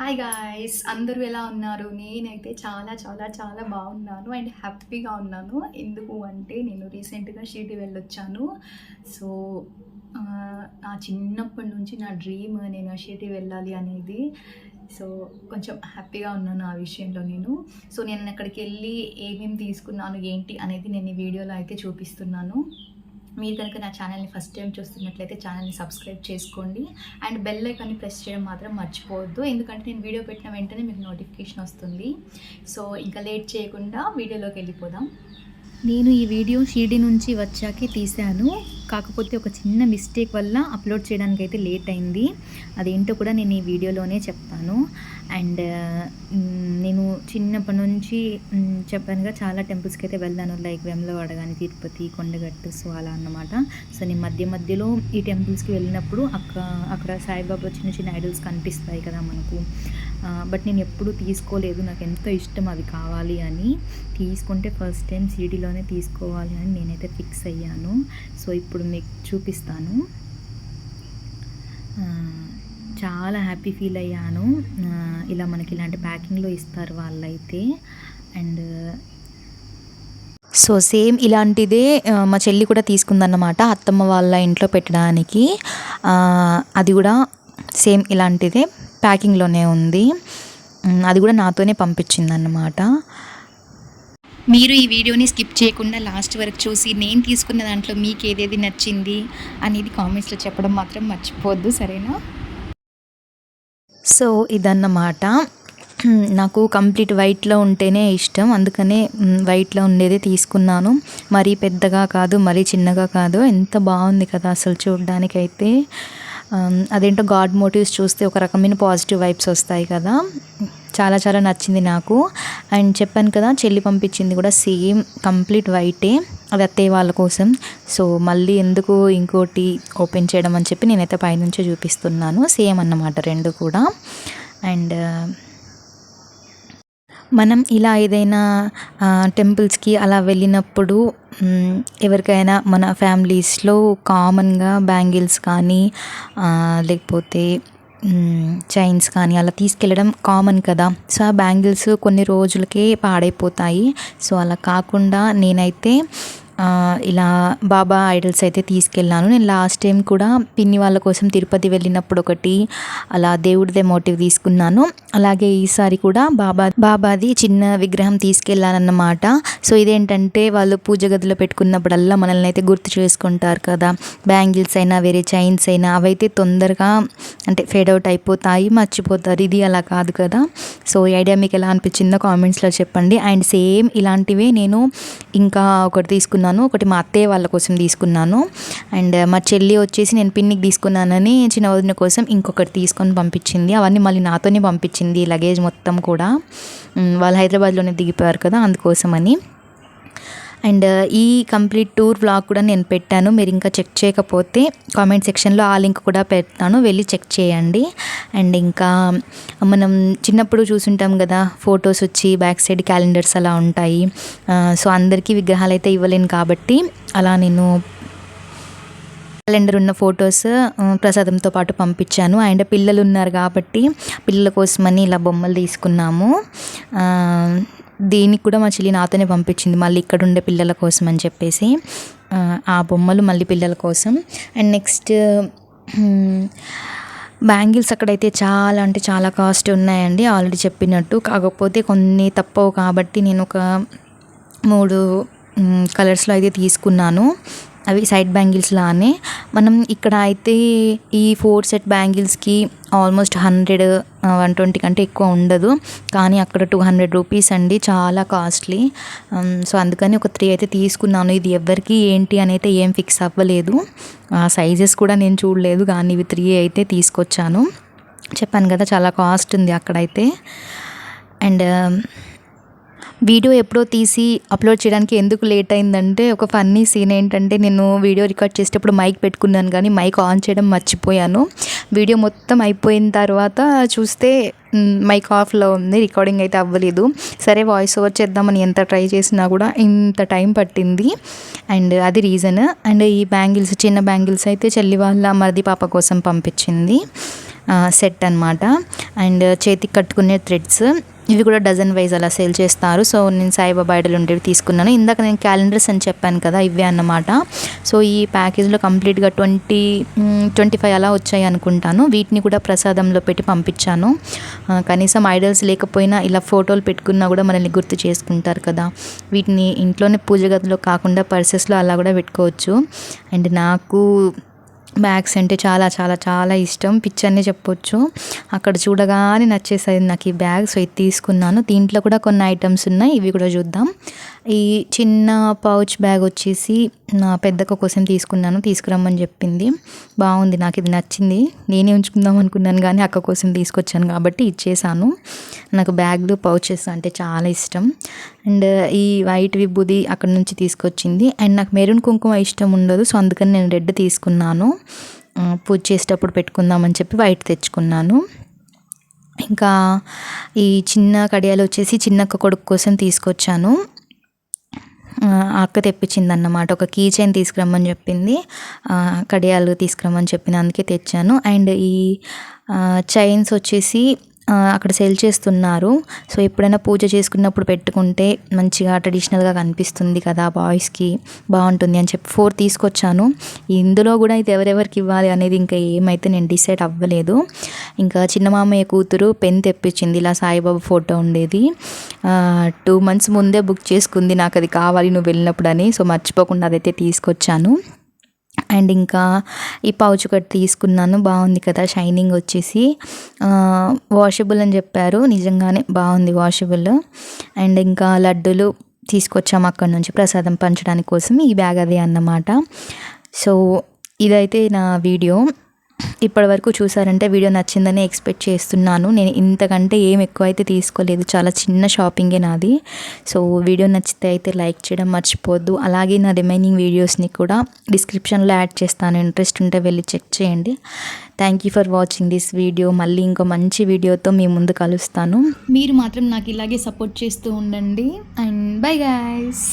Hi guys అందరూ ఎలా ఉన్నారు? నేనైతే చాలా చాలా చాలా బాగున్నాను అండ్ హ్యాపీగా ఉన్నాను. ఎందుకు అంటే నేను రీసెంట్గా షిరిడి వెళ్ళొచ్చాను. సో నా చిన్నప్పటి నుంచి నా డ్రీమ్ నేను షిరిడి వెళ్ళాలి అనేది. సో కొంచెం హ్యాపీగా ఉన్నాను ఆ విషయంలో నేను. సో నేను అక్కడికి వెళ్ళి ఏమేమి తీసుకున్నాను ఏంటి అనేది నేను ఈ వీడియోలో అయితే చూపిస్తున్నాను. మీరు కనుక నా ఛానల్ని ఫస్ట్ టైం చూస్తున్నట్లయితే ఛానల్ని సబ్స్క్రైబ్ చేసుకోండి. అండ్ బెల్ ఐకాన్ని ప్రెస్ చేయడం మాత్రం మర్చిపోవద్దు. ఎందుకంటే నేను వీడియో పెట్టిన వెంటనే మీకు నోటిఫికేషన్ వస్తుంది. సో ఇంకా లేట్ చేయకుండా వీడియోలోకి వెళ్ళిపోదాం. నేను ఈ వీడియో షిరిడి నుంచి వచ్చాకే తీశాను. కాకపోతే ఒక చిన్న మిస్టేక్ వల్ల అప్లోడ్ చేయడానికి అయితే లేట్ అయింది. అదేంటో కూడా నేను ఈ వీడియోలోనే చెప్తాను. అండ్ నేను చిన్నప్పటి నుంచి చెప్పానుగా చాలా టెంపుల్స్కి అయితే వెళ్ళాను లైక్ వెమ్లవాడ కానీ తిరుపతి కొండగట్టు సో అలా అన్నమాట. సో నేను మధ్య మధ్యలో ఈ టెంపుల్స్కి వెళ్ళినప్పుడు అక్క అక్కడ సాయిబాబా చిన్న చిన్న ఐడల్స్ కనిపిస్తాయి కదా మనకు. బట్ నేను ఎప్పుడూ తీసుకోలేదు. నాకు ఎంతో ఇష్టం అవి కావాలి అని. తీసుకుంటే ఫస్ట్ టైం సీడీలోనే తీసుకోవాలి అని నేనైతే ఫిక్స్ అయ్యాను. సో ఇప్పుడు మీకు చూపిస్తాను. చాలా హ్యాపీ ఫీల్ అయ్యాను. ఇలా మనకి ఇలాంటి ప్యాకింగ్లో ఇస్తారు వాళ్ళైతే. అండ్ సో సేమ్ ఇలాంటిదే మా చెల్లి కూడా తీసుకుందన్నమాట అత్తమ్మ వాళ్ళ ఇంట్లో పెట్టడానికి. అది కూడా సేమ్ ఇలాంటిదే ప్యాకింగ్లోనే ఉంది. అది కూడా నాతోనే పంపించిందన్నమాట. మీరు ఈ వీడియోని స్కిప్ చేయకుండా లాస్ట్ వరకు చూసి నేను తీసుకున్న దాంట్లో మీకు ఏదేది నచ్చింది అనేది కామెంట్స్లో చెప్పడం మాత్రం మర్చిపోవద్దు సరేనా? సో ఇదన్నమాట. నాకు కంప్లీట్ వైట్లో ఉంటేనే ఇష్టం. అందుకనే వైట్లో ఉండేదే తీసుకున్నాను. మరీ పెద్దగా కాదు మరీ చిన్నగా కాదు. ఎంత బాగుంది కదా అసలు చూడడానికైతే. అదేంటో గాడ్ మోటివ్స్ చూస్తే ఒక రకమైన పాజిటివ్ వైబ్స్ వస్తాయి కదా. చాలా చాలా నచ్చింది నాకు. అండ్ చెప్పాను కదా చెల్లి పంపించింది కూడా సేమ్ కంప్లీట్ వైటే. అది అత్తయ్య వాళ్ళ కోసం. సో మళ్ళీ ఎందుకు ఇంకోటి ఓపెన్ చేయడం అని చెప్పి నేనైతే పైనుంచే చూపిస్తున్నాను. సేమ్ అన్నమాట రెండు కూడా. అండ్ మనం ఇలా ఏదైనా టెంపుల్స్కి అలా వెళ్ళినప్పుడు ఎవరికైనా మన ఫ్యామిలీస్లో కామన్గా బ్యాంగిల్స్ కానీ లేకపోతే చైన్స్ కానీ అలా తీసుకెళ్ళడం కామన్ కదా. సో ఆ బ్యాంగిల్స్ కొన్ని రోజులకే పాడైపోతాయి. సో అలా కాకుండా నేనైతే ఇలా బాబా ఐడల్స్ అయితే తీసుకెళ్ళాను. నేను లాస్ట్ టైం కూడా పిన్ని వాళ్ళ కోసం తిరుపతి వెళ్ళినప్పుడు ఒకటి అలా దేవుడిదే మోటివ్ తీసుకున్నాను. అలాగే ఈసారి కూడా బాబా బాబాది చిన్న విగ్రహం తీసుకెళ్ళానన్నమాట సో ఇదేంటంటే వాళ్ళు పూజ గదిలో పెట్టుకున్నప్పుడల్లా మనల్ని అయితే గుర్తు చేసుకుంటారు కదా. బ్యాంగిల్స్ అయినా వేరే చైన్స్ అయినా అవైతే తొందరగా అంటే ఫేడ్ అవుట్ అయిపోతాయి మర్చిపోతారు. ఇది అలా కాదు కదా. సో ఈ ఐడియా మీకు ఎలా అనిపించిందో కామెంట్స్లో చెప్పండి. అండ్ సేమ్ ఇలాంటివే నేను ఇంకా ఒకటి తీసుకున్నాను. ఒకటి మా అత్తయ్య వాళ్ళ కోసం తీసుకున్నాను. అండ్ మా చెల్లి వచ్చేసి నేను పిన్నికి తీసుకున్నానని చిన్న వదిన కోసం ఇంకొకటి తీసుకొని పంపించింది. అవన్నీ మళ్ళీ నాతోనే పంపించింది లగేజ్ మొత్తం కూడా. వాళ్ళు హైదరాబాద్లోనే దిగిపోయారు కదా అందుకోసమని. అండ్ ఈ కంప్లీట్ టూర్ వ్లాగ్ కూడా నేను పెట్టాను. మీరు ఇంకా చెక్ చేయకపోతే కామెంట్ సెక్షన్లో ఆ లింక్ కూడా పెడతాను. వెళ్ళి చెక్ చేయండి. అండ్ ఇంకా మనం చిన్నప్పుడు చూసుంటాం కదా ఫొటోస్ వచ్చి బ్యాక్ సైడ్ క్యాలెండర్స్ అలా ఉంటాయి. సో అందరికీ విగ్రహాలు అయితే ఇవ్వలేను కాబట్టి అలా నేను క్యాలెండర్ ఉన్న ఫొటోస్ ప్రసాదంతో పాటు పంపించాను. అండ్ పిల్లలు ఉన్నారు కాబట్టి పిల్లల కోసమని ఇలా బొమ్మలు తీసుకున్నాము. దీనికి కూడా మా చెల్లి నాతోనే పంపించింది మళ్ళీ ఇక్కడ ఉండే పిల్లల కోసం అని చెప్పేసి ఆ, బొమ్మలు మళ్ళీ పిల్లల కోసం. అండ్ నెక్స్ట్ బ్యాంగిల్స్ అక్కడైతే చాలా అంటే చాలా కాస్ట్ ఉన్నాయండి ఆల్రెడీ చెప్పినట్టు. కాకపోతే కొన్ని తప్పవు కాబట్టి నేను ఒక మూడు కలర్స్లో అయితే తీసుకున్నాను. అవి సైడ్ బ్యాంగిల్స్ లానే మనం ఇక్కడ అయితే ఈ ఫోర్ సెట్ బ్యాంగిల్స్కి ఆల్మోస్ట్ హండ్రెడ్ వన్ ట్వంటీ కంటే ఎక్కువ ఉండదు. కానీ అక్కడ టూ హండ్రెడ్ రూపీస్ అండి. చాలా కాస్ట్లీ. సో అందుకని ఒక త్రీ అయితే తీసుకున్నాను. ఇది ఎవరికి ఏంటి అని అయితే ఏం ఫిక్స్ అవ్వలేదు. ఆ సైజెస్ కూడా నేను చూడలేదు. కానీ ఇవి త్రీ అయితే తీసుకొచ్చాను. చెప్పాను కదా చాలా కాస్ట్ ఉంది అక్కడైతే. అండ్ వీడియో ఎప్పుడో తీసి అప్లోడ్ చేయడానికి ఎందుకు లేట్ అయిందంటే ఒక ఫన్నీ సీన్ ఏంటంటే నేను వీడియో రికార్డ్ చేసేటప్పుడు మైక్ పెట్టుకున్నాను కానీ మైక్ ఆన్ చేయడం మర్చిపోయాను. వీడియో మొత్తం అయిపోయిన తర్వాత చూస్తే మైక్ ఆఫ్లో ఉంది రికార్డింగ్ అయితే అవ్వలేదు. సరే వాయిస్ ఓవర్ చేద్దామని ఎంత ట్రై చేసినా కూడా ఇంత టైం పట్టింది. అండ్ అది రీజన్. అండ్ ఈ బ్యాంగిల్స్ చిన్న బ్యాంగిల్స్ అయితే చెల్లి వాళ్ళ మరిది పాప కోసం పంపించింది. సెట్ అనమాట అండ్ చేతికి కట్టుకునే థ్రెడ్స్. ఇవి కూడా డజన్ వైజ్ అలా సేల్ చేస్తారు. సో నేను సాయిబాబా ఐడల్ ఉండేవి తీసుకున్నాను. ఇందాక నేను క్యాలెండర్స్ అని చెప్పాను కదా ఇవే అన్నమాట. సో ఈ ప్యాకేజ్లో కంప్లీట్గా ట్వంటీ ట్వంటీ ఫైవ్ అలా వచ్చాయి అనుకుంటాను. వీటిని కూడా ప్రసాదంలో పెట్టి పంపించాను. కనీసం ఐడల్స్ లేకపోయినా ఇలా ఫోటోలు పెట్టుకున్నా కూడా మనల్ని గుర్తు చేసుకుంటారు కదా. వీటిని ఇంట్లోనే పూజ గదిలో కాకుండా పర్సెస్లో అలా కూడా పెట్టుకోవచ్చు. అండ్ నాకు బ్యాగ్స్ అంటే చాలా చాలా చాలా ఇష్టం. పిచ్చి అనే చెప్పొచ్చు. అక్కడ చూడగానే నచ్చేసేది నాకు ఈ బ్యాగ్ సో ఇది తీసుకున్నాను. దీంట్లో కూడా కొన్ని ఐటమ్స్ ఉన్నాయి ఇవి కూడా చూద్దాం. ఈ చిన్న పౌచ్ బ్యాగ్ వచ్చేసి నా పెద్దక్క కోసం తీసుకున్నాను తీసుకురమ్మని చెప్పింది. బాగుంది నాకు ఇది నచ్చింది. నేనే ఉంచుకుందాం అనుకున్నాను కానీ అక్క కోసం తీసుకొచ్చాను కాబట్టి ఇచ్చేసాను. నాకు బ్యాగ్లు పౌచెస్ అంటే చాలా ఇష్టం. అండ్ ఈ వైట్ విభూది అక్కడ నుంచి తీసుకొచ్చింది. అండ్ నాకు మెరూన్ కుంకుమ ఇష్టం ఉండదు సో అందుకని నేను రెడ్ తీసుకున్నాను. పూజ చేసేటప్పుడు పెట్టుకుందామని చెప్పి వైట్ తెచ్చుకున్నాను. ఇంకా ఈ చిన్న కడియాలు వచ్చేసి చిన్నక్క కొడుకు కోసం తీసుకొచ్చాను. అక్క తెప్పించింది అన్నమాట ఒక కీ చైన్ తీసుకురమ్మని చెప్పింది. కడియాలు తీసుకురమ్మని చెప్పింది అందుకే తెచ్చాను. అండ్ ఈ చైన్స్ వచ్చేసి అక్కడ సేల్ చేస్తున్నారు. సో ఎప్పుడైనా పూజ చేసుకున్నప్పుడు పెట్టుకుంటే మంచిగా ట్రెడిషనల్గా కనిపిస్తుంది కదా బాయ్స్కి బాగుంటుంది అని చెప్పి ఫోర్ తీసుకొచ్చాను. ఇందులో కూడా ఇది ఎవరెవరికి ఇవ్వాలి అనేది ఇంకా ఏమైతే నేను డిసైడ్ అవ్వలేదు. ఇంకా చిన్న మామయ్య కూతురు పెన్ తెప్పించింది ఇలా సాయిబాబా ఫోటో ఉండేది. టూ మంత్స్ ముందే బుక్ చేసుకుంది నాకు అది కావాలి నువ్వు వెళ్ళినప్పుడు అని. సో మర్చిపోకుండా అదైతే తీసుకొచ్చాను. అండ్ ఇంకా ఈ పౌచ్ ఒకటి తీసుకున్నాను. బాగుంది కదా షైనింగ్ వచ్చేసి. వాషబుల్ అని చెప్పారు. నిజంగానే బాగుంది వాషబుల్ అండ్ ఇంకా లడ్డూలు తీసుకొచ్చాము అక్కడ నుంచి ప్రసాదం పంచడానికి కోసం. ఈ బ్యాగ్ అదే అన్నమాట. సో ఇదైతే నా వీడియో. ఇప్పటి వరకు చూసారంటే వీడియో నచ్చిందని ఎక్స్పెక్ట్ చేస్తున్నాను. నేను ఇంతకంటే ఏం ఎక్కువ అయితే తీసుకోలేదు. చాలా చిన్న షాపింగే నాది. సో వీడియో నచ్చితే అయితే లైక్ చేయడం మర్చిపోద్దు అలాగే నా రిమైనింగ్ వీడియోస్ని కూడా డిస్క్రిప్షన్లో యాడ్ చేస్తాను. ఇంట్రెస్ట్ ఉంటే వెళ్ళి చెక్ చేయండి. Thank you for watching this video. మళ్ళీ ఇంకో మంచి వీడియోతో మీ ముందు కలుస్తాను. మీరు మాత్రం నాకు ఇలాగే సపోర్ట్ చేస్తూ ఉండండి. And by guys